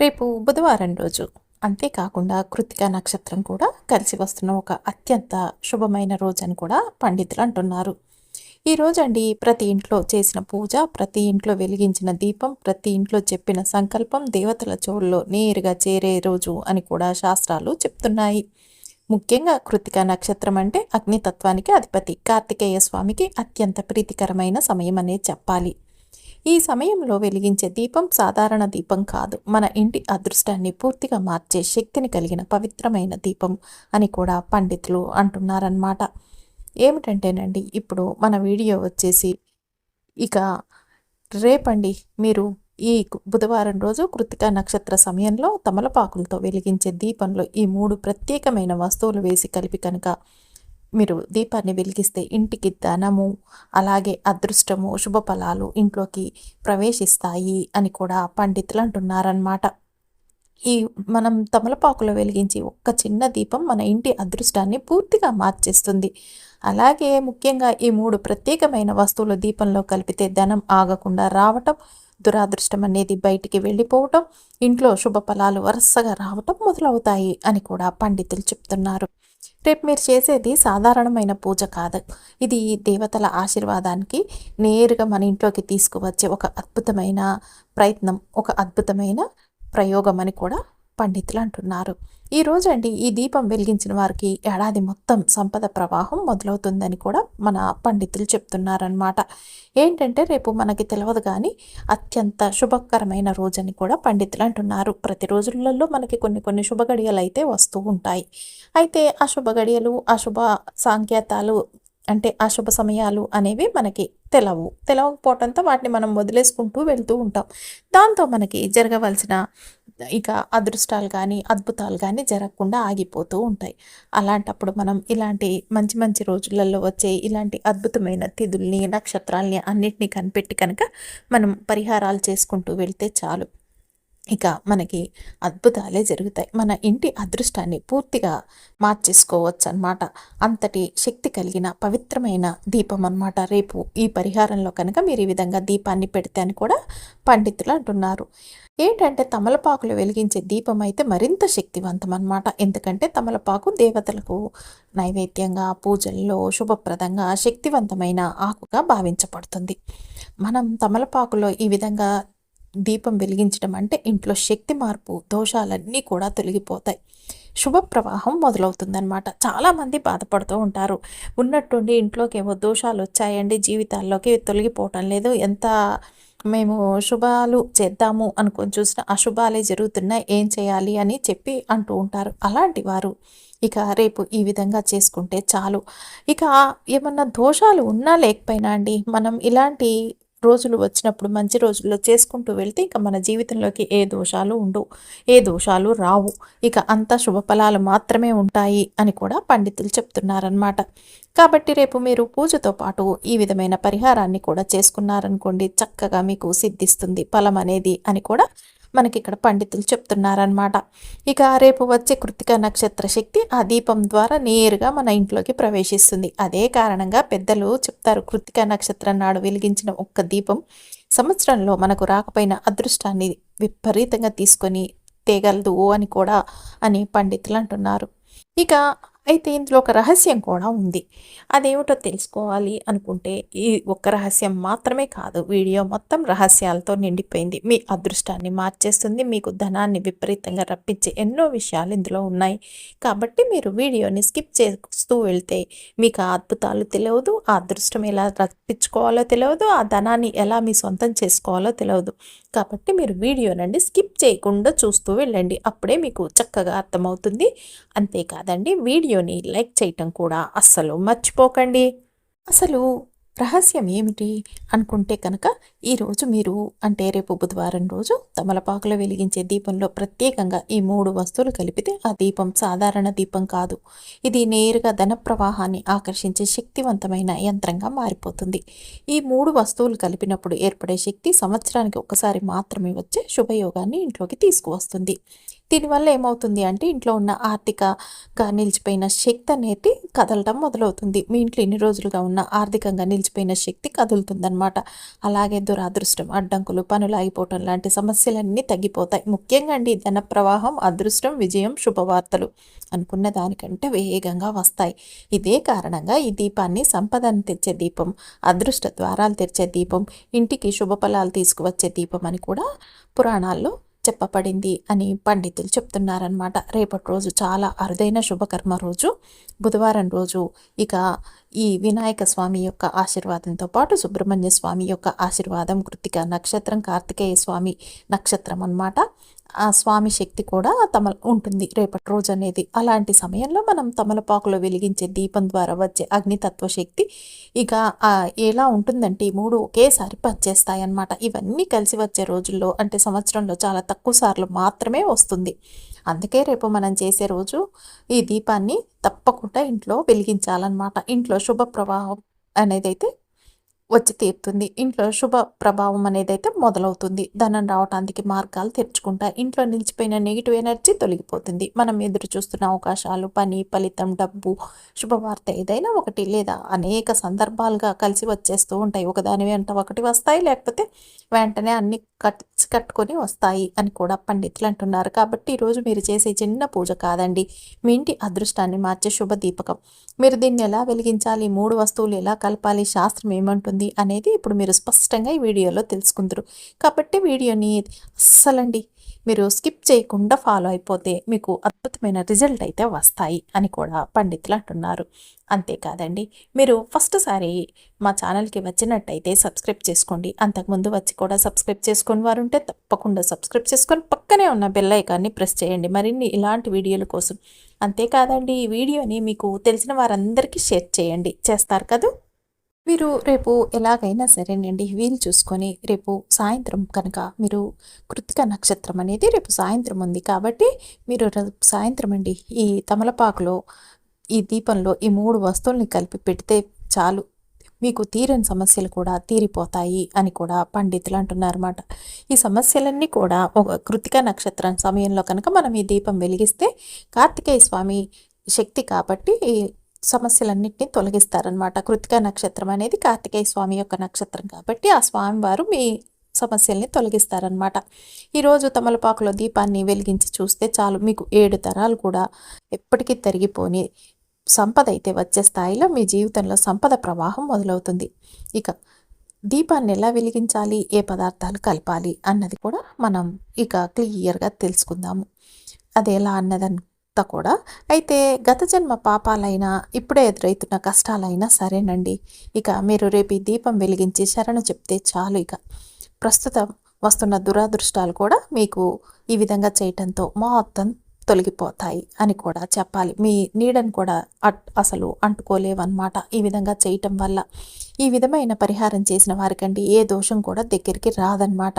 రేపు బుధవారం రోజు అంతేకాకుండా కృతిక నక్షత్రం కూడా కలిసి వస్తున్న ఒక అత్యంత శుభమైన రోజు అని కూడా పండితులు అంటున్నారు. ఈ రోజండి ప్రతి ఇంట్లో చేసిన పూజ ప్రతి ఇంట్లో వెలిగించిన దీపం ప్రతి ఇంట్లో చెప్పిన సంకల్పం దేవతల చోళ్ళలో నేరుగా చేరే రోజు అని కూడా శాస్త్రాలు చెప్తున్నాయి. ముఖ్యంగా కృతిక నక్షత్రం అంటే అగ్నితత్వానికి అధిపతి కార్తికేయ స్వామికి అత్యంత ప్రీతికరమైన సమయం అనే చెప్పాలి. ఈ సమయంలో వెలిగించే దీపం సాధారణ దీపం కాదు. మన ఇంటి అదృష్టాన్ని పూర్తిగా మార్చే శక్తిని కలిగిన పవిత్రమైన దీపం అని కూడా పండితులు అంటున్నారన్నమాట. ఏమిటంటేనండి ఇప్పుడు మన వీడియో వచ్చేసి ఇక రేపండి. మీరు ఈ బుధవారం రోజు కృతిక నక్షత్ర సమయంలో తమలపాకులతో వెలిగించే దీపంలో ఈ మూడు ప్రత్యేకమైన వస్తువులు వేసి కలిపి కనుక మీరు దీపాన్ని వెలిగిస్తే ఇంటికి ధనము అలాగే అదృష్టము శుభఫలాలు ఇంట్లోకి ప్రవేశిస్తాయి అని కూడా పండితులు అంటున్నారన్నమాట. ఈ మనం తమలపాకులో వెలిగించి ఒక్క చిన్న దీపం మన ఇంటి అదృష్టాన్ని పూర్తిగా మార్చేస్తుంది. అలాగే ముఖ్యంగా ఈ మూడు ప్రత్యేకమైన వస్తువులు దీపంలో కలిపితే ధనం ఆగకుండా రావటం దురాదృష్టం అనేది బయటికి వెళ్ళిపోవటం ఇంట్లో శుభ ఫలాలు వరుసగా రావటం మొదలవుతాయి అని కూడా పండితులు చెప్తున్నారు. రేపు మీరు చేసేది సాధారణమైన పూజ కాదు. ఇది దేవతల ఆశీర్వాదానికి నేరుగా మన ఇంట్లోకి తీసుకువచ్చే ఒక అద్భుతమైన ప్రయత్నం ఒక అద్భుతమైన ప్రయోగం అని కూడా పండితులు అంటున్నారు ఈ రోజండి ఈ దీపం వెలిగించిన వారికి ఏడాది మొత్తం సంపద ప్రవాహం మొదలవుతుందని కూడా మన పండితులు చెప్తున్నారనమాట ఏంటంటే రేపు మనకి తెలియదు కానీ అత్యంత శుభకరమైన రోజని కూడా పండితులు అంటున్నారు. ప్రతి రోజులలో మనకి కొన్ని కొన్ని శుభగడియలు అయితే వస్తూ ఉంటాయి. అయితే ఆ శుభగడియలు అశుభ సాంకేతాలు అంటే అశుభ సమయాలు అనేవి మనకి తెలవు. తెలవకపోవడంతో వాటిని మనం వదిలేసుకుంటూ వెళ్తూ ఉంటాం. దాంతో మనకి జరగవలసిన ఇక అదృష్టాలు కానీ అద్భుతాలు కానీ జరగకుండా ఆగిపోతూ ఉంటాయి. అలాంటప్పుడు మనం ఇలాంటి మంచి మంచి రోజులలో వచ్చే ఇలాంటి అద్భుతమైన తిథుల్ని నక్షత్రాలని అన్నిటినీ కనిపెట్టి కనుక మనం పరిహారాలు చేసుకుంటూ వెళ్తే చాలు. ఇక మనకి అద్భుతాలే జరుగుతాయి. మన ఇంటి అదృష్టాన్ని పూర్తిగా మార్చేసుకోవచ్చు అనమాట అంతటి శక్తి కలిగిన పవిత్రమైన దీపం అనమాట రేపు ఈ పరిహారంలో కనుక మీరు ఈ విధంగా దీపాన్ని పెడితే అని కూడా పండితులు అంటున్నారు. ఏంటంటే తమలపాకులు వెలిగించే దీపం అయితే మరింత శక్తివంతం అనమాట ఎందుకంటే తమలపాకు దేవతలకు నైవేద్యంగా పూజల్లో శుభప్రదంగా శక్తివంతమైన ఆకుగా భావించబడుతుంది. మనం తమలపాకులో ఈ విధంగా దీపం వెలిగించడం అంటే ఇంట్లో శక్తి మార్పు దోషాలన్నీ కూడా తొలగిపోతాయి. శుభ ప్రవాహం మొదలవుతుందనమాట చాలామంది బాధపడుతూ ఉంటారు. ఉన్నట్టుండి ఇంట్లోకి ఏవో దోషాలు వచ్చాయండి జీవితాల్లోకి తొలగిపోవటం లేదు. ఎంత మేము శుభాలు చేద్దాము అనుకొని చూసిన అశుభాలే జరుగుతున్నాయి ఏం చేయాలి అని చెప్పి అంటూ ఉంటారు. అలాంటి వారు ఇక రేపు ఈ విధంగా చేసుకుంటే చాలు. ఇక ఏమన్నా దోషాలు ఉన్నా లేకపోయినా అండి మనం ఇలాంటి రోజులు వచ్చినప్పుడు మంచి రోజుల్లో చేసుకుంటూ వెళ్తే ఇక మన జీవితంలోకి ఏ దోషాలు ఉండవు. ఏ దోషాలు రావు. ఇక అంత శుభఫలాలు మాత్రమే ఉంటాయి అని కూడా పండితులు చెప్తున్నారనమాట కాబట్టి రేపు మీరు పూజతో పాటు ఈ విధమైన పరిహారాన్ని కూడా చేసుకున్నారనుకోండి చక్కగా మీకు సిద్ధిస్తుంది ఫలం అనేది అని కూడా మనకి ఇక్కడ పండితులు చెప్తున్నారనమాట ఇక రేపు వచ్చే కృతిక నక్షత్ర శక్తి ఆ దీపం ద్వారా నేరుగా మన ఇంట్లోకి ప్రవేశిస్తుంది. అదే కారణంగా పెద్దలు చెప్తారు కృతిక నక్షత్రం నాడు వెలిగించిన ఒక్క దీపం సంవత్సరంలో మనకు రాకపోయిన అదృష్టాన్ని విపరీతంగా తీసుకొని తేగలదు అని కూడా అని పండితులు అంటున్నారు. ఇక అయితే ఇందులో ఒక రహస్యం కూడా ఉంది. అదేమిటో తెలుసుకోవాలి అనుకుంటే ఈ ఒక్క రహస్యం మాత్రమే కాదు వీడియో మొత్తం రహస్యాలతో నిండిపోయింది. మీ అదృష్టాన్ని మార్చేస్తుంది మీకు ధనాన్ని విపరీతంగా రప్పించే ఎన్నో విషయాలు ఇందులో ఉన్నాయి. కాబట్టి మీరు వీడియోని స్కిప్ చేస్తూ వెళ్తే మీకు ఆ అద్భుతాలు తెలియదు ఆ అదృష్టం ఎలా రప్పించుకోవాలో తెలియదు ఆ ధనాన్ని ఎలా మీ సొంతం చేసుకోవాలో తెలియదు. కాబట్టి మీరు వీడియోనండి స్కిప్ చేయకుండా చూస్తూ వెళ్ళండి. అప్పుడే మీకు చక్కగా అర్థమవుతుంది. అంతేకాదండి వీడియో వీడియోని లైక్ చేయటం కూడా అస్సలు మర్చిపోకండి. అసలు రహస్యం ఏమిటి అనుకుంటే కనుక ఈరోజు మీరు అంటే రేపు బుధవారం రోజు తమలపాకులో వెలిగించే దీపంలో ప్రత్యేకంగా ఈ మూడు వస్తువులు కలిపితే ఆ దీపం సాధారణ దీపం కాదు. ఇది నేరుగా ధన ప్రవాహాన్ని ఆకర్షించే శక్తివంతమైన యంత్రంగా మారిపోతుంది. ఈ మూడు వస్తువులు కలిపినప్పుడు ఏర్పడే శక్తి సంవత్సరానికి ఒకసారి మాత్రమే వచ్చే శుభయోగాన్ని ఇంట్లోకి తీసుకువస్తుంది. దీనివల్ల ఏమవుతుంది అంటే ఇంట్లో ఉన్న ఆర్థికగా నిలిచిపోయిన శక్తి అనేది కదలటం మొదలవుతుంది. మీ ఇంట్లో ఎన్ని రోజులుగా ఉన్న ఆర్థికంగా నిలిచిపోయిన శక్తి కదులుతుందనమాట అలాగే దురాదృష్టం అడ్డంకులు పనులు అయిపోవటం లాంటి సమస్యలన్నీ తగ్గిపోతాయి. ముఖ్యంగా అండి ధన ప్రవాహం అదృష్టం విజయం శుభవార్తలు అనుకున్న దానికంటే వేగంగా వస్తాయి. ఇదే కారణంగా ఈ దీపాన్ని సంపదను తెచ్చే దీపం అదృష్ట ద్వారాలు తెచ్చే దీపం ఇంటికి శుభఫలాలు తీసుకువచ్చే దీపం అని కూడా పురాణాల్లో చెప్పబడింది అని పండితులు చెప్తున్నారనమాట రేపటి రోజు చాలా అరుదైన శుభకర్మ రోజు. బుధవారం రోజు ఇక ఈ వినాయక స్వామి యొక్క ఆశీర్వాదంతో పాటు సుబ్రహ్మణ్య స్వామి యొక్క ఆశీర్వాదం కృతిక నక్షత్రం కార్తికేయ స్వామి నక్షత్రం అన్నమాట. ఆ స్వామి శక్తి కూడా తమ ఉంటుంది. రేపటి రోజు అనేది అలాంటి సమయంలో మనం తమలపాకులో వెలిగించే దీపం ద్వారా వచ్చే అగ్నితత్వ శక్తి ఇక ఎలా ఉంటుందంటే ఈ మూడు ఒకేసారి పనిచేస్తాయి అన్నమాట ఇవన్నీ కలిసి వచ్చే రోజుల్లో అంటే సంవత్సరంలో చాలా తక్కువ సార్లు మాత్రమే వస్తుంది. అందుకే రేపు మనం చేసే రోజు ఈ దీపాన్ని తప్పకుండా ఇంట్లో వెలిగించాలన్నమాట. ఇంట్లో శుభ ప్రవాహం అనేది అయితే వచ్చి తీరుతుంది. ఇంట్లో శుభ ప్రభావం అనేది అయితే మొదలవుతుంది. ధనం రావడానికి మార్గాలు తెరుచుకుంటాయి. ఇంట్లో నిలిచిపోయిన నెగిటివ్ ఎనర్జీ తొలగిపోతుంది. మనం ఎదురు చూస్తున్న అవకాశాలు పని ఫలితం డబ్బు శుభవార్త ఏదైనా ఒకటి లేదా అనేక సందర్భాలుగా కలిసి వచ్చేస్తూ ఉంటాయి. ఒకదాని వెంట ఒకటి వస్తాయి. లేకపోతే వెంటనే అన్ని కట్ కట్టుకొని వస్తాయి అని కూడా పండితులు అంటున్నారు. కాబట్టి ఈరోజు మీరు చేసే చిన్న పూజ కాదండి. మీ ఇంటి అదృష్టాన్ని మార్చే శుభ దీపకం. మీరు దీన్ని ఎలా వెలిగించాలి? మూడు వస్తువులు ఎలా కలపాలి? శాస్త్రం ఏమంటుంది? అనేది ఇప్పుడు మీరు స్పష్టంగా ఈ వీడియోలో తెలుసుకుందరు. కాబట్టి వీడియోని అస్సలండి మీరు స్కిప్ చేయకుండా ఫాలో అయిపోతే మీకు అద్భుతమైన రిజల్ట్ అయితే వస్తాయి అని కూడా పండితులు అంటున్నారు. అంతేకాదండి మీరు ఫస్ట్ సారి మా ఛానల్కి వచ్చినట్టయితే సబ్స్క్రైబ్ చేసుకోండి. అంతకుముందు వచ్చి కూడా సబ్స్క్రైబ్ చేసుకుని వారు ఉంటే తప్పకుండా సబ్స్క్రైబ్ చేసుకొని పక్కనే ఉన్న బెల్ ఐకాన్ని ప్రెస్ చేయండి. మరిన్ని ఇలాంటి వీడియోల కోసం. అంతేకాదండి ఈ వీడియోని మీకు తెలిసిన వారందరికీ షేర్ చేయండి. చేస్తారు కదా? మీరు రేపు ఎలాగైనా సరేనండి. వీలు చూసుకొని రేపు సాయంత్రం కనుక మీరు కృతిక నక్షత్రం అనేది రేపు సాయంత్రం ఉంది కాబట్టి మీరు రేపు సాయంత్రం అండి ఈ తమలపాకులో ఈ దీపంలో ఈ మూడు వస్తువుల్ని కలిపి పెడితే చాలు. మీకు తీరని సమస్యలు కూడా తీరిపోతాయి అని కూడా పండితులు అంటున్నారన్నమాట. ఈ సమస్యలన్నీ కూడా ఒక కృతిక నక్షత్రం సమయంలో కనుక మనం ఈ దీపం వెలిగిస్తే కార్తికేయ స్వామి శక్తి కాబట్టి సమస్యలన్నింటినీ తొలగిస్తారనమాట కృతిక నక్షత్రం అనేది కార్తికేయ స్వామి యొక్క నక్షత్రం కాబట్టి ఆ స్వామివారు మీ సమస్యల్ని తొలగిస్తారనమాట ఈరోజు తమలపాకులో దీపాన్ని వెలిగించి చూస్తే చాలు మీకు ఏడు తరాలు కూడా ఎప్పటికీ తరిగిపోని సంపద అయితే వచ్చే స్థాయిలో మీ జీవితంలో సంపద ప్రవాహం మొదలవుతుంది. ఇక దీపాన్ని ఎలా వెలిగించాలి ఏ పదార్థాలు కలపాలి అన్నది కూడా మనం ఇక క్లియర్గా తెలుసుకుందాము. అది ఎలా అన్నదని కూడా. అయితే గత జన్మ పాపాలైనా ఇప్పుడే ఎదురవుతున్న కష్టాలైనా సరేనండి. ఇక మీరు రేపు దీపం వెలిగించి శరణు చెప్తే చాలు ఇక. ప్రస్తుతం వస్తున్న దురాదృష్టాలు కూడా మీకు ఈ విధంగా చేయటంతో మొత్తం తొలగిపోతాయి అని కూడా చెప్పాలి. మీ నీడని కూడా అట్ అసలు అంటుకోలేవన్నమాట. ఈ విధంగా చేయటం వల్ల ఈ విధమైన పరిహారం చేసిన వారికండి ఏ దోషం కూడా దగ్గరికి రాదనమాట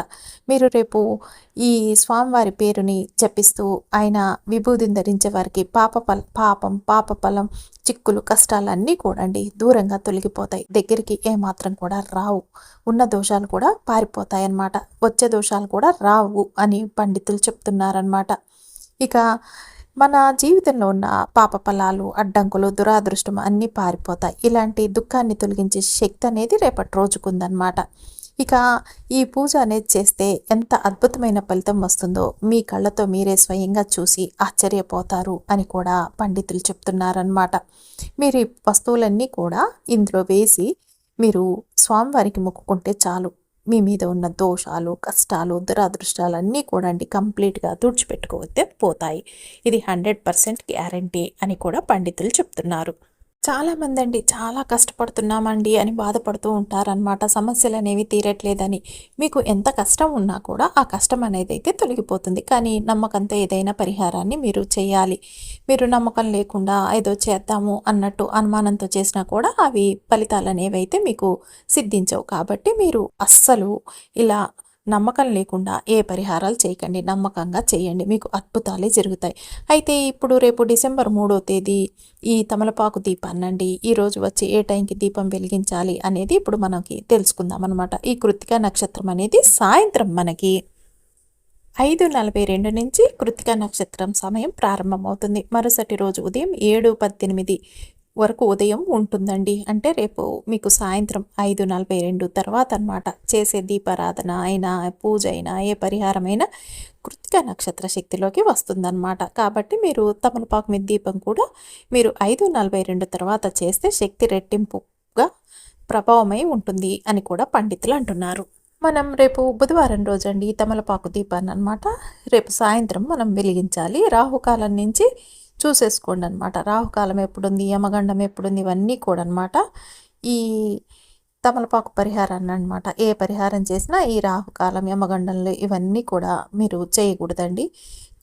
మీరు రేపు ఈ స్వామివారి పేరుని చెప్పిస్తూ ఆయన విభూతిని ధరించే వారికి పాప పాపం పాప ఫలం చిక్కులు కష్టాలన్నీ కూడా అండి దూరంగా తొలగిపోతాయి. దగ్గరికి ఏమాత్రం కూడా రావు. ఉన్న దోషాలు కూడా పారిపోతాయి అన్నమాట వచ్చే దోషాలు కూడా రావు అని పండితులు చెప్తున్నారనమాట ఇక మన జీవితంలో ఉన్న పాప ఫలాలు అడ్డంకులు దురాదృష్టం అన్నీ పారిపోతాయి. ఇలాంటి దుఃఖాన్ని తొలగించే శక్తి అనేది రేపటి రోజుకుందనమాట ఇక ఈ పూజ అనేది చేస్తే ఎంత అద్భుతమైన ఫలితం వస్తుందో మీ కళ్ళతో మీరే స్వయంగా చూసి ఆశ్చర్యపోతారు అని కూడా పండితులు చెప్తున్నారనమాట మీరు ఈ వస్తువులన్నీ కూడా ఇందులో వేసి మీరు స్వామివారికి మొక్కుకుంటే చాలు. మీ మీద ఉన్న దోషాలు కష్టాలు దురాదృష్టాలు అన్నీ కూడా అండి కంప్లీట్గా తుడిచిపెట్టుకోవద్దే పోతాయి. ఇది హండ్రెడ్ పర్సెంట్ గ్యారంటీ అని కూడా పండితులు చెప్తున్నారు. చాలామంది అండి చాలా కష్టపడుతున్నామండి అని బాధపడుతూ ఉంటారనమాట సమస్యలు అనేవి తీరట్లేదని. మీకు ఎంత కష్టం ఉన్నా కూడా ఆ కష్టం అనేది అయితే తొలగిపోతుంది. కానీ నమ్మకంతో ఏదైనా పరిహారాన్ని మీరు చేయాలి. మీరు నమ్మకం లేకుండా ఏదో చేద్దాము అన్నట్టు అనుమానంతో చేసినా కూడా అవి ఫలితాలు అనేవి అయితే మీకు సిద్ధించవు. కాబట్టి మీరు అస్సలు ఇలా నమ్మకం లేకుండా ఏ పరిహారాలు చేయకండి. నమ్మకంగా చేయండి. మీకు అద్భుతాలే జరుగుతాయి. అయితే ఇప్పుడు రేపు డిసెంబర్ మూడో తేదీ ఈ తమలపాకు దీపాన్నండి ఈరోజు వచ్చి ఏ టైంకి దీపం వెలిగించాలి అనేది ఇప్పుడు మనకి తెలుసుకుందాం అనమాట ఈ కృతిక నక్షత్రం అనేది సాయంత్రం మనకి ఐదు నలభై రెండు నుంచి కృతిక నక్షత్రం సమయం ప్రారంభమవుతుంది. మరుసటి రోజు ఉదయం ఏడు పద్దెనిమిది వరకు ఉదయం ఉంటుందండి. అంటే రేపు మీకు సాయంత్రం ఐదు నలభై రెండు తర్వాత అనమాట చేసే దీపారాధన అయినా పూజ అయినా ఏ పరిహారమైనా కృతిక నక్షత్ర శక్తిలోకి వస్తుందన్నమాట. కాబట్టి మీరు తమలపాకు మీద దీపం కూడా మీరు ఐదు నలభై రెండు తర్వాత చేస్తే శక్తి రెట్టింపుగా ప్రభావమై ఉంటుంది అని కూడా పండితులు అంటున్నారు. మనం రేపు బుధవారం రోజండి తమలపాకు దీపాన్ని అనమాట రేపు సాయంత్రం మనం వెలిగించాలి. రాహుకాలం నుంచి చూసేసుకోండి అనమాట రాహుకాలం ఎప్పుడుంది యమగండం ఎప్పుడుంది ఇవన్నీ కూడా అనమాట ఈ తమలపాకు పరిహారాన్ని అనమాట ఏ పరిహారం చేసినా ఈ రాహుకాలం యమగండంలో ఇవన్నీ కూడా మీరు చేయకూడదండి.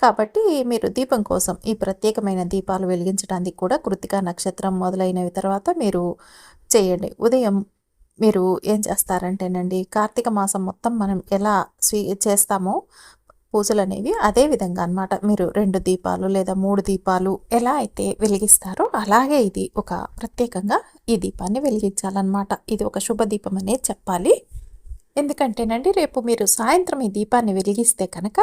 కాబట్టి మీరు దీపం కోసం ఈ ప్రత్యేకమైన దీపాలు వెలిగించడానికి కూడా కృతికా నక్షత్రం మొదలైనవి తర్వాత మీరు చేయండి. ఉదయం మీరు ఏం చేస్తారంటేనండి కార్తీక మాసం మొత్తం మనం ఎలా స్వీ చేస్తామో పూజలు అనేవి అదే విధంగా అనమాట మీరు రెండు దీపాలు లేదా మూడు దీపాలు ఎలా అయితే వెలిగిస్తారో అలాగే ఇది ఒక ప్రత్యేకంగా ఈ దీపాన్ని వెలిగించాలన్నమాట. ఇది ఒక శుభ దీపం అనేది చెప్పాలి. ఎందుకంటేనండి రేపు మీరు సాయంత్రం ఈ దీపాన్ని వెలిగిస్తే కనుక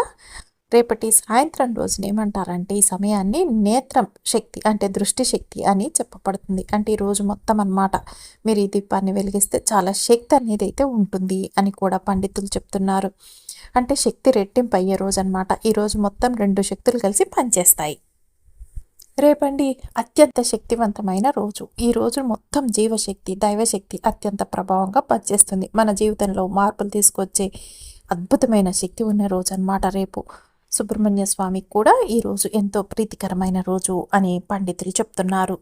రేపటి సాయంత్రం రోజున ఏమంటారంటే ఈ సమయాన్ని నేత్రం శక్తి అంటే దృష్టి శక్తి అని చెప్పబడుతుంది. అంటే ఈ రోజు మొత్తం అన్నమాట మీరు ఈ దీపాన్ని వెలిగిస్తే చాలా శక్తి అనేది అయితే ఉంటుంది అని కూడా పండితులు చెప్తున్నారు. అంటే శక్తి రెట్టింపు అయ్యే రోజు అనమాట ఈరోజు మొత్తం రెండు శక్తులు కలిసి పనిచేస్తాయి. రేపండి అత్యంత శక్తివంతమైన రోజు. ఈ రోజు మొత్తం జీవశక్తి దైవశక్తి అత్యంత ప్రభావంగా పనిచేస్తుంది. మన జీవితంలో మార్పులు తీసుకొచ్చే అద్భుతమైన శక్తి ఉన్న రోజు అనమాట రేపు. సుబ్రహ్మణ్య స్వామికి కూడా ఈరోజు ఎంతో ప్రీతికరమైన రోజు అని పండితులు చెప్తున్నారు.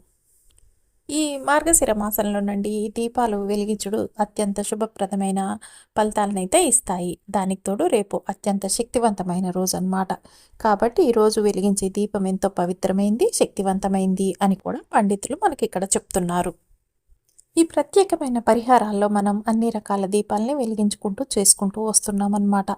ఈ మార్గశిర మాసంలో నుండి దీపాలు వెలిగించుడు అత్యంత శుభప్రదమైన ఫలితాలనైతే ఇస్తాయి. దానికి తోడు రేపు అత్యంత శక్తివంతమైన రోజు అనమాట కాబట్టి ఈరోజు వెలిగించే దీపం ఎంతో పవిత్రమైంది శక్తివంతమైంది అని కూడా పండితులు మనకి ఇక్కడ చెప్తున్నారు. ఈ ప్రత్యేకమైన పరిహారాల్లో మనం అన్ని రకాల దీపాలని వెలిగించుకుంటూ చేసుకుంటూ వస్తున్నాం అనమాట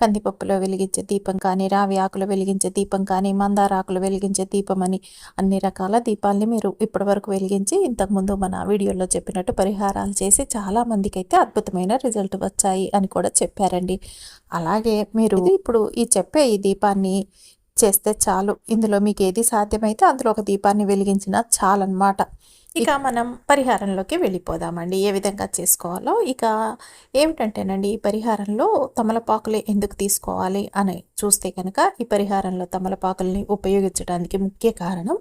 కందిపప్పులో వెలిగించే దీపం కానీ రావి ఆకులు వెలిగించే దీపం కానీ మందార ఆకులు వెలిగించే దీపం అని అన్ని రకాల దీపాలని మీరు ఇప్పటి వరకు వెలిగించి ఇంతకుముందు మన వీడియోలో చెప్పినట్టు పరిహారాలు చేసి చాలామందికి అయితే అద్భుతమైన రిజల్ట్ వచ్చాయి అని కూడా చెప్పారండి. అలాగే మీరు ఇప్పుడు ఈ చెప్పే ఈ దీపాన్ని చేస్తే చాలు. ఇందులో మీకు ఏది సాధ్యమైతే అందులో ఒక దీపాన్ని వెలిగించినా చాలన్నమాట. ఇక మనం పరిహారంలోకి వెళ్ళిపోదామండి. ఏ విధంగా చేసుకోవాలో ఇక ఏమిటంటేనండి ఈ పరిహారంలో తమలపాకులే ఎందుకు తీసుకోవాలి అని చూస్తే కనుక ఈ పరిహారంలో తమలపాకుల్ని ఉపయోగించడానికి ముఖ్య కారణం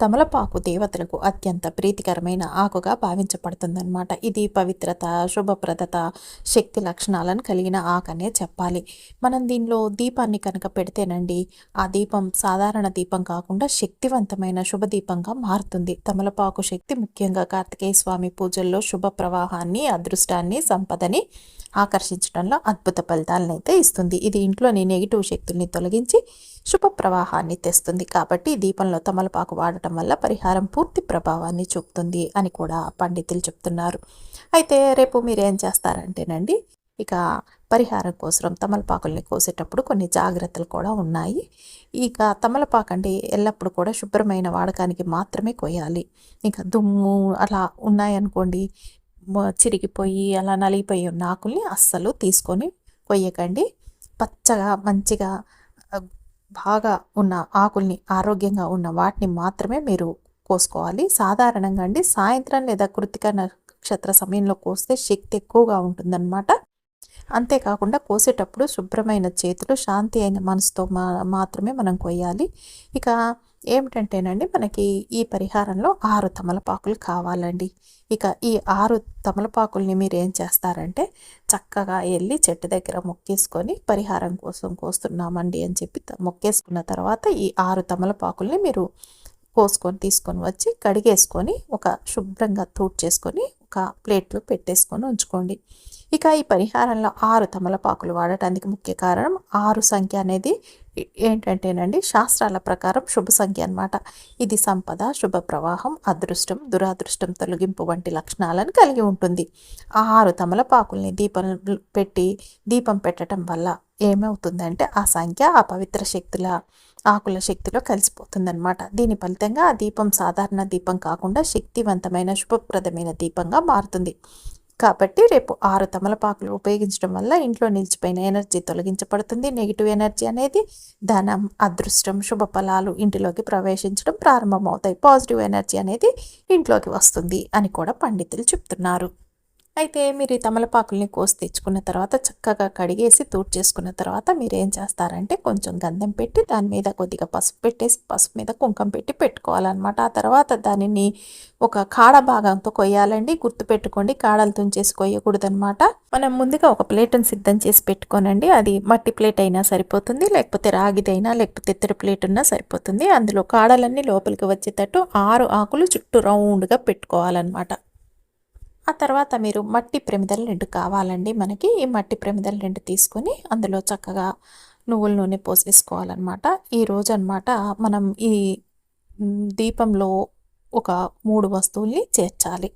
తమలపాకు దేవతలకు అత్యంత ప్రీతికరమైన ఆకుగా భావించబడుతుందన్నమాట. ఇది పవిత్రత శుభప్రదత శక్తి లక్షణాలను కలిగిన ఆకనే చెప్పాలి. మనం దీనిలో దీపాన్ని కనుక పెడితేనండి ఆ దీపం సాధారణ దీపం కాకుండా శక్తివంతమైన శుభ దీపంగా మారుతుంది. తమలపాకు శక్తి ముఖ్యంగా కార్తికేయ స్వామి పూజల్లో శుభ ప్రవాహాన్ని అదృష్టాన్ని సంపదని ఆకర్షించడంలో అద్భుత ఫలితాలను అయితే ఇస్తుంది. ఇది ఇంట్లోని నెగిటివ్ శక్తుల్ని తొలగించి శుభ ప్రవాహాన్ని తెస్తుంది. కాబట్టి దీపంలో తమలపాకు వాడటం వల్ల పరిహారం పూర్తి ప్రభావాన్ని చూపుతుంది అని కూడా పండితులు చెప్తున్నారు. అయితే రేపు మీరు ఏం చేస్తారంటేనండి ఇక పరిహారం కోసం తమలపాకుల్ని కోసేటప్పుడు కొన్ని జాగ్రత్తలు కూడా ఉన్నాయి. ఇక తమలపాకు అంటే ఎల్లప్పుడూ కూడా శుభ్రమైన వాడకానికి మాత్రమే కొయ్యాలి. ఇంకా దుమ్ము అలా ఉన్నాయనుకోండి చిరిగిపోయి అలా నలిగిపోయి ఉన్న ఆకుల్ని అస్సలు తీసుకొని కొయ్యకండి. పచ్చగా మంచిగా బాగా ఉన్న ఆకుల్ని ఆరోగ్యంగా ఉన్న వాటిని మాత్రమే మీరు కోసుకోవాలి. సాధారణంగా అండి సాయంత్రం లేదా కృతిక నక్షత్ర సమయంలో కోస్తే శక్తి ఎక్కువగా ఉంటుందన్నమాట. అంతేకాకుండా కోసేటప్పుడు శుభ్రమైన చేతులు శాంతి అయిన మనసుతో మా మాత్రమే మనం కొయ్యాలి. ఇక ఏమిటంటేనండి మనకి ఈ పరిహారంలో ఆరు తమలపాకులు కావాలండి. ఇక ఈ ఆరు తమలపాకుల్ని మీరు ఏం చేస్తారంటే చక్కగా వెళ్ళి చెట్టు దగ్గర మొక్కేసుకొని పరిహారం కోసం కోస్తున్నామండి అని చెప్పి మొక్కేసుకున్న తర్వాత ఈ ఆరు తమలపాకుల్ని మీరు కోసుకొని తీసుకొని వచ్చి కడిగేసుకొని ఒక శుభ్రంగా తూట్ చేసుకొని ఒక ప్లేట్లో పెట్టేసుకొని ఉంచుకోండి. ఇక ఈ పరిహారంలో ఆరు తమలపాకులు వాడటానికి ముఖ్య కారణం ఆరు సంఖ్య అనేది ఏంటంటేనండి శాస్త్రాల ప్రకారం శుభ సంఖ్య అనమాట ఇది సంపద శుభ ప్రవాహం అదృష్టం దురాదృష్టం తొలగింపు వంటి లక్షణాలను కలిగి ఉంటుంది. ఆరు తమలపాకుల్ని దీపం పెట్టి దీపం పెట్టడం వల్ల ఏమవుతుందంటే ఆ సంఖ్య ఆ పవిత్ర శక్తుల ఆకుల శక్తిలో కలిసిపోతుందన్నమాట. దీని ఫలితంగా ఆ దీపం సాధారణ దీపం కాకుండా శక్తివంతమైన శుభప్రదమైన దీపంగా మారుతుంది. కాబట్టి రేపు ఆరు తమలపాకులు ఉపయోగించడం వల్ల ఇంట్లో నిలిచిపోయిన ఎనర్జీ తొలగించబడుతుంది. నెగిటివ్ ఎనర్జీ అనేది ధనం అదృష్టం శుభ ఫలాలు ఇంటిలోకి ప్రవేశించడం ప్రారంభమవుతాయి. పాజిటివ్ ఎనర్జీ అనేది ఇంట్లోకి వస్తుంది అని కూడా పండితులు చెప్తున్నారు. అయితే మీరు ఈ తమలపాకుల్ని కోసి తెచ్చుకున్న తర్వాత చక్కగా కడిగేసి తూట్ చేసుకున్న తర్వాత మీరు ఏం చేస్తారంటే కొంచెం గంధం పెట్టి దాని మీద కొద్దిగా పసుపు పెట్టేసి పసుపు మీద కుంకం పెట్టి పెట్టుకోవాలన్నమాట. ఆ తర్వాత దానిని ఒక కాడ భాగంతో కొయ్యాలండి. గుర్తు పెట్టుకోండి కాడలు తుంచేసి కొయ్యకూడదనమాట మనం ముందుగా ఒక ప్లేట్ని సిద్ధం చేసి పెట్టుకోనండి. అది మట్టి ప్లేట్ అయినా సరిపోతుంది లేకపోతే రాగిదైనా లేకపోతే ఇత్తడి ప్లేట్ ఉన్నా సరిపోతుంది. అందులో కాడలన్నీ లోపలికి వచ్చేటట్టు ఆరు ఆకులు చుట్టూ రౌండ్గా పెట్టుకోవాలన్నమాట. ఆ తర్వాత మీరు మట్టి ప్రమిదలు రెండు కావాలండి మనకి. ఈ మట్టి ప్రమిదలు రెండు తీసుకొని అందులో చక్కగా నువ్వుల నూనె పోసేసుకోవాలన్నమాట. ఈ రోజు అనమాట మనం ఈ దీపంలో ఒక మూడు వస్తువుల్ని చేర్చాలి.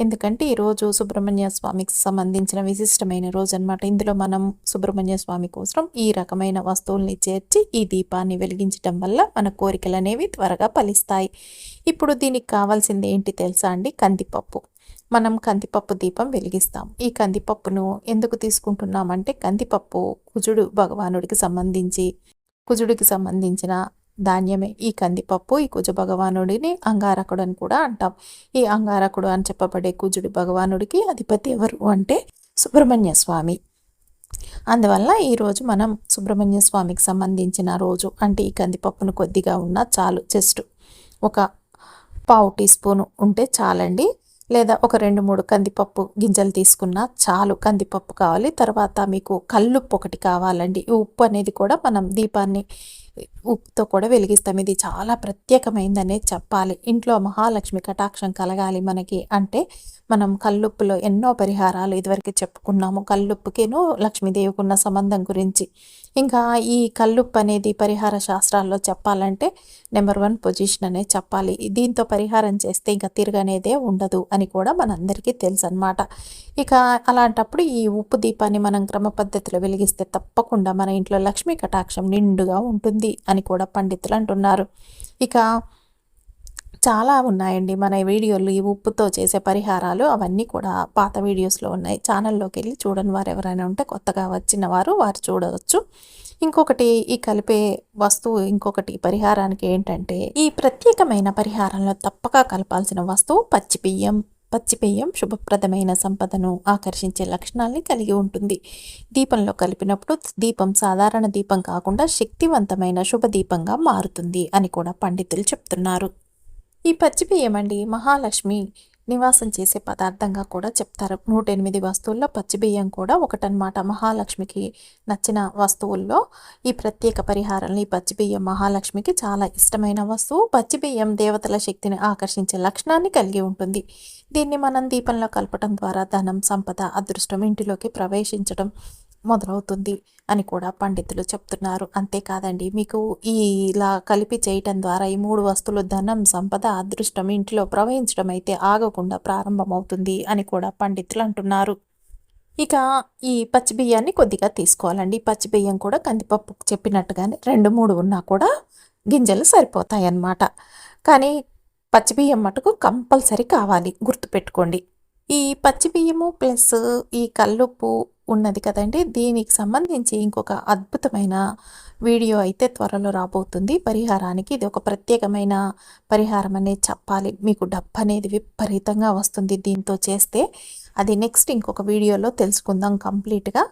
ఎందుకంటే ఈరోజు సుబ్రహ్మణ్య స్వామికి సంబంధించిన విశిష్టమైన రోజు అనమాట ఇందులో మనం సుబ్రహ్మణ్య స్వామి కోసం ఈ రకమైన వస్తువుల్ని చేర్చి ఈ దీపాన్ని వెలిగించడం వల్ల మన కోరికలు అనేవి త్వరగా ఫలిస్తాయి. ఇప్పుడు దీనికి కావాల్సింది ఏంటి తెలుసా అండి? కందిపప్పు. మనం కందిపప్పు దీపం వెలిగిస్తాం. ఈ కందిపప్పును ఎందుకు తీసుకుంటున్నామంటే కందిపప్పు కుజుడు భగవానుడికి సంబంధించి కుజుడికి సంబంధించిన ధాన్యమే. ఈ కందిపప్పు ఈ కుజ భగవానుడిని అంగారకుడు అని కూడా అంటాం. ఈ అంగారకుడు అని చెప్పబడే కుజుడు భగవానుడికి అధిపతి ఎవరు అంటే సుబ్రహ్మణ్య స్వామి. అందువల్ల ఈరోజు మనం సుబ్రహ్మణ్య స్వామికి సంబంధించిన రోజు అంటే ఈ కందిపప్పును కొద్దిగా ఉన్న చాలు. జస్ట్ ఒక పావు టీ స్పూన్ ఉంటే చాలండి. లేదా ఒక రెండు మూడు కందిపప్పు గింజలు తీసుకున్నా చాలు కందిపప్పు కావాలి. తర్వాత మీకు కల్లుప్పు ఒకటి కావాలండి. ఈ ఉప్పు అనేది కూడా మనం దీపాన్ని ఉప్పుతో కూడా వెలిగిస్తాం. ఇది చాలా ప్రత్యేకమైందనే చెప్పాలి. ఇంట్లో మహాలక్ష్మి కటాక్షం కలగాలి మనకి అంటే మనం కల్లుప్పులో ఎన్నో పరిహారాలు ఇదివరకు చెప్పుకున్నాము. కల్లుప్పుకేను లక్ష్మీదేవికి ఉన్న సంబంధం గురించి ఇంకా ఈ కల్లుప్పు అనేది పరిహార శాస్త్రాల్లో చెప్పాలంటే నెంబర్ వన్ పొజిషన్ అనే చెప్పాలి. దీంతో పరిహారం చేస్తే ఇంకా తిరగనేదే ఉండదు అని కూడా మనందరికీ తెలుసు అనమాట ఇక అలాంటప్పుడు ఈ ఉప్పు దీపాన్ని మనం క్రమ పద్ధతిలో వెలిగిస్తే తప్పకుండా మన ఇంట్లో లక్ష్మీ కటాక్షం నిండుగా ఉంటుంది అని కూడా పండితులు అంటున్నారు. ఇక చాలా ఉన్నాయండి. మన వీడియోలు ఈ ఉప్పుతో చేసే పరిహారాలు అవన్నీ కూడా పాత వీడియోస్లో ఉన్నాయి. ఛానల్లోకి వెళ్ళి చూడని వారు ఎవరైనా ఉంటే కొత్తగా వచ్చిన వారు వారు చూడవచ్చు ఇంకొకటి ఈ కలిపే వస్తువు ఇంకొకటి పరిహారానికి ఏంటంటే ఈ ప్రత్యేకమైన పరిహారంలో తప్పక కలపాల్సిన వస్తువు పచ్చి బియ్యం. పచ్చి బియ్యం శుభప్రదమైన సంపదను ఆకర్షించే లక్షణాల్ని కలిగి ఉంటుంది. దీపంలో కలిపినప్పుడు దీపం సాధారణ దీపం కాకుండా శక్తివంతమైన శుభ దీపంగా మారుతుంది అని కూడా పండితులు చెప్తున్నారు. ఈ పచ్చి బియ్యం అండి మహాలక్ష్మి నివాసం చేసే పదార్థంగా కూడా చెప్తారు. నూట ఎనిమిది వస్తువుల్లో పచ్చి బియ్యం కూడా ఒకటనమాట మహాలక్ష్మికి నచ్చిన వస్తువుల్లో ఈ ప్రత్యేక పరిహారాన్ని ఈ పచ్చి బియ్యం మహాలక్ష్మికి చాలా ఇష్టమైన వస్తువు. పచ్చి బియ్యం దేవతల శక్తిని ఆకర్షించే లక్షణాన్ని కలిగి ఉంటుంది. దీన్ని మనం దీపంలో కలపటం ద్వారా ధనం సంపద అదృష్టం ఇంటిలోకి ప్రవేశించడం మొదలవుతుంది అని కూడా పండితులు చెప్తున్నారు. అంతేకాదండి మీకు ఇలా కలిపి చేయటం ద్వారా ఈ మూడు వస్తువులు ధనం సంపద అదృష్టం ఇంటిలో ప్రవహించడం అయితే ఆగకుండా ప్రారంభమవుతుంది అని కూడా పండితులు అంటున్నారు. ఇక ఈ పచ్చి బియ్యాన్ని కొద్దిగా తీసుకోవాలండి. పచ్చి బియ్యం కూడా కందిపప్పు చెప్పినట్టుగానే రెండు మూడు ఉన్నా కూడా గింజలు సరిపోతాయి అన్నమాట కానీ పచ్చి బియ్యం మటుకు కంపల్సరీ కావాలి. గుర్తుపెట్టుకోండి. ఈ పచ్చి బియ్యము ప్లస్ ఈ కల్లుప్పు ఉన్నది కదండి. దీనికి సంబంధించి ఇంకొక అద్భుతమైన వీడియో అయితే త్వరలో రాబోతుంది. పరిహారానికి ఇది ఒక ప్రత్యేకమైన పరిహారం అనేది చెప్పాలి. మీకు డబ్బు అనేది విపరీతంగా వస్తుంది దీంతో చేస్తే. అది నెక్స్ట్ ఇంకొక వీడియోలో తెలుసుకుందాం కంప్లీట్గా.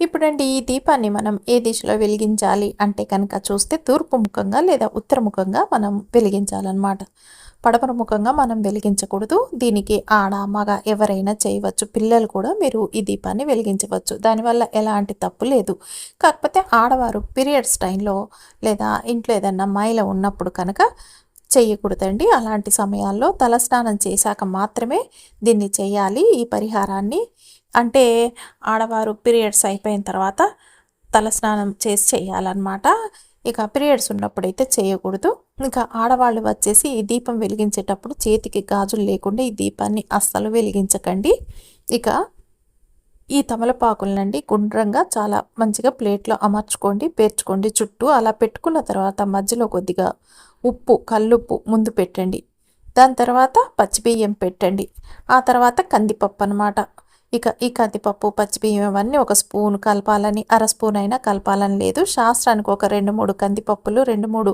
ఇప్పుడండి ఈ దీపాన్ని మనం ఏ దిశలో వెలిగించాలి అంటే కనుక చూస్తే తూర్పు ముఖంగా లేదా ఉత్తరముఖంగా మనం వెలిగించాలన్నమాట. పడమర ముఖంగా మనం వెలిగించకూడదు. దీనికి ఆడ మగ ఎవరైనా చేయవచ్చు. పిల్లలు కూడా మీరు ఈ దీపాన్ని వెలిగించవచ్చు. దానివల్ల ఎలాంటి తప్పు లేదు. కాకపోతే ఆడవారు పీరియడ్స్ టైంలో లేదా ఇంట్లో ఏదన్నా మైల ఉన్నప్పుడు కనుక చేయకూడదండి. అలాంటి సమయాల్లో తలస్నానం చేశాక మాత్రమే దీన్ని చేయాలి. ఈ పరిహారాన్ని అంటే ఆడవారు పీరియడ్స్ అయిపోయిన తర్వాత తలస్నానం చేసి చేయాలన్నమాట. ఇక పీరియడ్స్ ఉన్నప్పుడైతే చేయకూడదు. ఇంకా ఆడవాళ్ళు వచ్చేసి ఈ దీపం వెలిగించేటప్పుడు చేతికి గాజులు లేకుండా ఈ దీపాన్ని అస్సలు వెలిగించకండి. ఇక ఈ తమలపాకులనండి గుండ్రంగా చాలా మంచిగా ప్లేట్లో అమర్చుకోండి పేర్చుకోండి. చుట్టూ అలా పెట్టుకున్న తర్వాత మధ్యలో కొద్దిగా ఉప్పు కల్లుప్పు ముందు పెట్టండి. దాని తర్వాత పచ్చి బియ్యం పెట్టండి. ఆ తర్వాత కందిపప్పు అనమాట ఇక ఈ కందిపప్పు పచ్చి బియ్యం ఇవన్నీ ఒక స్పూన్ కలపాలని అర స్పూన్ అయినా కలపాలని లేదు. శాస్త్రానికి ఒక రెండు మూడు కందిపప్పులు రెండు మూడు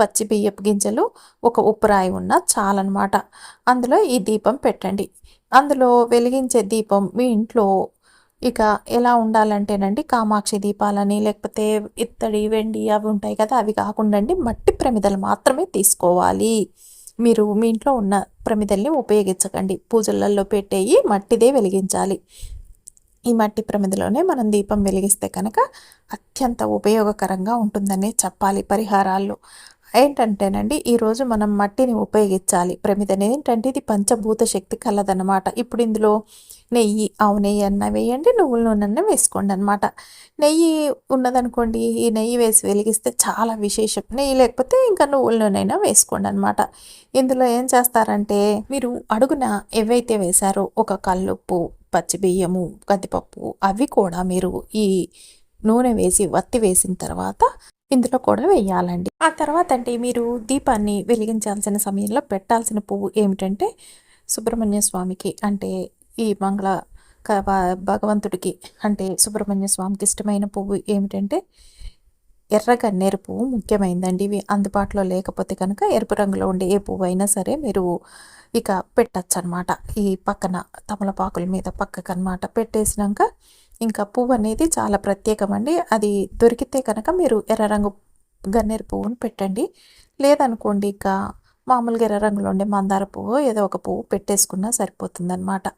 పచ్చి బియ్యపు గింజలు ఒక ఉప్పురాయి ఉన్న చాలన్నమాట. అందులో ఈ దీపం పెట్టండి. అందులో వెలిగించే దీపం మీ ఇంట్లో ఇక ఎలా ఉండాలంటేనండి కామాక్షి దీపాలని లేకపోతే ఇత్తడి వెండి అవి ఉంటాయి కదా అవి కాకుండా మట్టి ప్రమిదలు మాత్రమే తీసుకోవాలి. మీరు మీ ఇంట్లో ఉన్న ప్రమిదల్ని ఉపయోగించకండి. పూజలలో పెట్టేయి మట్టిదే వెలిగించాలి. ఈ మట్టి ప్రమిదలోనే మనం దీపం వెలిగిస్తే కనుక అత్యంత ఉపయోగకరంగా ఉంటుందనే చెప్పాలి పరిహారాల్లో. ఏంటంటేనండి ఈరోజు మనం మట్టిని ఉపయోగించాలి. ప్రమిదని ఏంటంటే ఇది పంచభూత శక్తి కలదనమాట ఇప్పుడు ఇందులో నెయ్యి ఆవు నెయ్యి అన్న వేయండి నువ్వుల నూనె అన్న వేసుకోండి అనమాట నెయ్యి ఉన్నదనుకోండి ఈ నెయ్యి వేసి వెలిగిస్తే చాలా విశేషం. నెయ్యి లేకపోతే ఇంకా నువ్వుల నూనె అయినా వేసుకోండి అనమాట ఇందులో ఏం చేస్తారంటే మీరు అడుగున ఏవైతే వేశారో ఒక కల్లుప్పు పచ్చి బియ్యము కందిపప్పు అవి కూడా మీరు ఈ నూనె వేసి వత్తి వేసిన తర్వాత ఇందులో కూడా వేయాలండి. ఆ తర్వాత అంటే మీరు దీపాన్ని వెలిగించాల్సిన సమయంలో పెట్టాల్సిన పువ్వు ఏమిటంటే సుబ్రహ్మణ్య స్వామికి అంటే ఈ మంగళ భగవంతుడికి అంటే సుబ్రహ్మణ్య స్వామికి ఇష్టమైన పువ్వు ఏమిటంటే ఎర్ర గన్నేరు పువ్వు ముఖ్యమైందండి. ఇవి అందుబాటులో లేకపోతే కనుక ఎరుపు రంగులో ఉండే ఏ పువ్వు అయినా సరే మీరు ఇక పెట్టచ్చు అనమాట ఈ పక్కన తమలపాకుల మీద పక్కకు అనమాట పెట్టేసినాక ఇంకా పువ్వు అనేది చాలా ప్రత్యేకమండి. అది దొరికితే కనుక మీరు ఎర్ర రంగు గన్నేరు పువ్వును పెట్టండి. లేదనుకోండి ఇక మామూలుగా ఎర్ర రంగులో ఉండే మందార పువ్వు ఏదో ఒక పువ్వు పెట్టేసుకున్నా సరిపోతుందన్నమాట.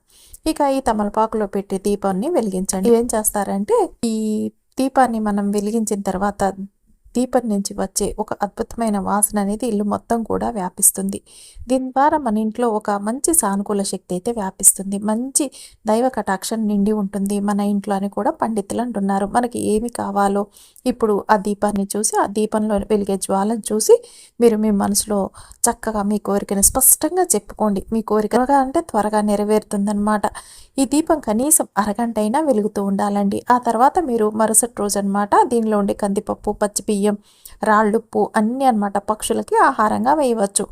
ఇక ఈ తమలపాకులో పెట్టి దీపాన్ని వెలిగించండి. ఏం చేస్తారంటే ఈ దీపాన్ని మనం వెలిగించిన తర్వాత దీపం నుంచి వచ్చే ఒక అద్భుతమైన వాసన అనేది ఇల్లు మొత్తం కూడా వ్యాపిస్తుంది. దీని ద్వారా మన ఇంట్లో ఒక మంచి సానుకూల శక్తి అయితే వ్యాపిస్తుంది. మంచి దైవ కటాక్షం నిండి ఉంటుంది. మన ఇంట్లో అని కూడా పండితులు అంటున్నారు. మనకి ఏమి కావాలో ఇప్పుడు ఆ దీపాన్ని చూసి ఆ దీపంలో వెలిగే జ్వాలను చూసి మీరు మీ మనసులో చక్కగా మీ కోరికను స్పష్టంగా చెప్పుకోండి. మీ కోరికగా అంటే త్వరగా నెరవేరుతుందనమాట ఈ దీపం కనీసం అరగంట అయినా వెలుగుతూ ఉండాలండి. ఆ తర్వాత మీరు మరుసటి రోజు అనమాట దీనిలో ఉండే కందిపప్పు పచ్చి బియ్యం రాళ్ళుప్పు అన్నీ అనమాట పక్షులకి ఆహారంగా వేయవచ్చు.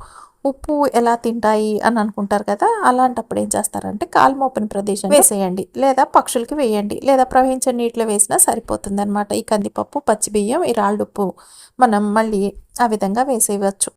ఉప్పు ఎలా తింటాయి అని అనుకుంటారు కదా అలాంటప్పుడు ఏం చేస్తారంటే కాలుమోపిన ప్రదేశం వేసేయండి. లేదా పక్షులకి వేయండి. లేదా ప్రవహించే నీటిలో వేసినా సరిపోతుంది అనమాట ఈ కందిపప్పు పచ్చి బియ్యం ఈ రాళ్ళుప్పు మనం మళ్ళీ ఆ విధంగా వేసేయవచ్చు.